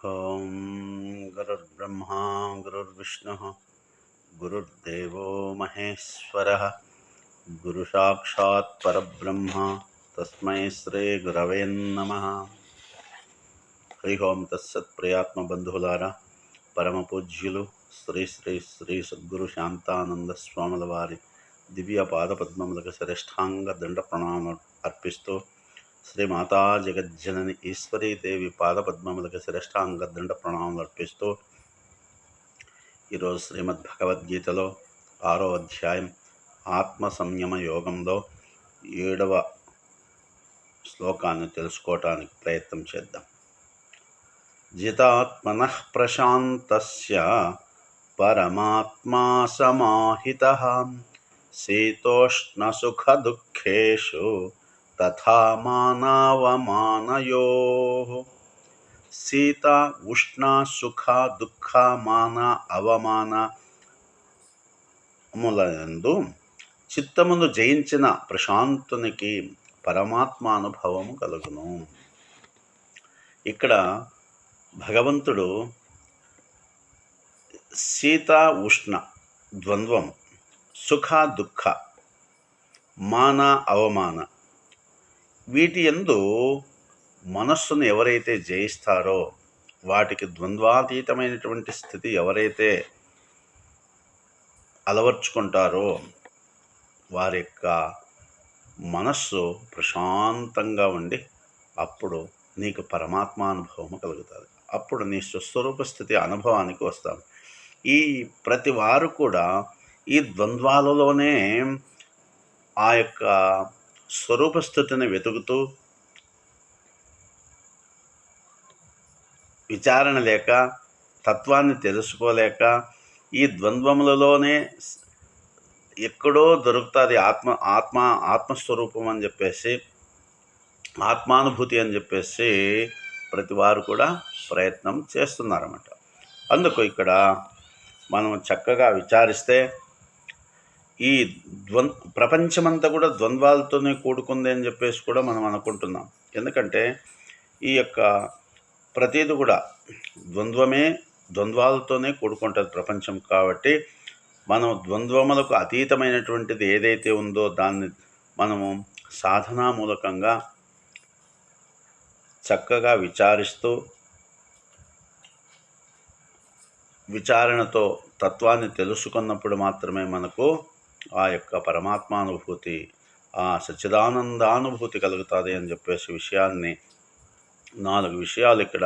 ॐ गुरुर्ब्रह्मा गुरुर्विष्णुः गुरुर्देवो महेश्वरः गुरुसाक्षात् परब्रह्म तस्मै శ్రీగురవే నమ హరి ఓం తత్సత్ ప్రియాత్మ బంధువులారా పరమ పూజ్యులు శ్రీ శ్రీ శ్రీ సద్గురు శాంతానంద స్వాముల వారి దివ్య పాదపద్మములకు శ్రేష్టాంగ దండ ప్రణామం అర్పిస్తూ శ్రీ మాతా జగజ్జనని ఈశ్వరీదేవి పాదపద్మములకు శ్రేష్టాంగ దండ ప్రణామం అర్పిస్తూ ఈరోజు శ్రీమద్ భగవద్గీతలో ఆరో అధ్యాయం ఆత్మ సంయమ యోగంలో ఏడవ శ్లోకాన్ని తెలుసుకోవటానికి ప్రయత్నం చేద్దాం. జితాత్మన ప్రశాంతస్య పరమాత్మా సమాహిత శీతోష్ణసుఖదుఃఖేషు తథా మానవమానయో సీత ఉష్ణ సుఖ దుఃఖ మాన అవమాన ములందు చిత్తమును జయించిన ప్రశాంతునికి పరమాత్మ అనుభవము కలుగును। ఇక్కడ భగవంతుడు సీత ఉష్ణ ద్వంద్వం సుఖ దుఃఖ మాన అవమాన వీటి ఎందు మనస్సును ఎవరైతే జయిస్తారో వాటికి ద్వంద్వాతీతమైనటువంటి స్థితి ఎవరైతే అలవర్చుకుంటారో వారి యొక్క మనస్సు ప్రశాంతంగా ఉండి అప్పుడు నీకు పరమాత్మానుభవము కలుగుతుంది. అప్పుడు నీ స్వస్వరూప స్థితి అనుభవానికి వస్తాం. ఈ ప్రతి వారు కూడా ఈ ద్వంద్వాలలోనే ఆ యొక్క స్వరూపస్థుతిని వెతుకుతూ విచారణ లేక తత్వాన్ని తెలుసుకోలేక ఈ ద్వంద్వములలోనే ఎక్కడో దొరుకుతుంది ఆత్మ ఆత్మ ఆత్మస్వరూపం అని చెప్పేసి ఆత్మానుభూతి అని చెప్పేసి ప్రతి వారు కూడా ప్రయత్నం చేస్తున్నారన్నమాట. అందుకు ఇక్కడ మనం చక్కగా విచారిస్తే ఈ ద్వం ప్రపంచమంతా కూడా ద్వంద్వాలతోనే కూడుకుంది అని చెప్పేసి కూడా మనం అనుకుంటున్నాం. ఎందుకంటే ఈ యొక్క ప్రతిది కూడా ద్వంద్వమే ద్వంద్వాలతోనే కూడుకుంటుంది ప్రపంచం కాబట్టి మనం ద్వంద్వములకు అతీతమైనటువంటిది ఏదైతే ఉందో దాన్ని మనము సాధనా మూలకంగా చక్కగా విచారిస్తూ విచారణతో తత్వాన్ని తెలుసుకున్నప్పుడు మాత్రమే మనకు ఆ యొక్క పరమాత్మానుభూతి ఆ సచ్చిదానందానుభూతి కలుగుతుంది అని చెప్పేసి విషయాన్ని నాలుగు విషయాలు ఇక్కడ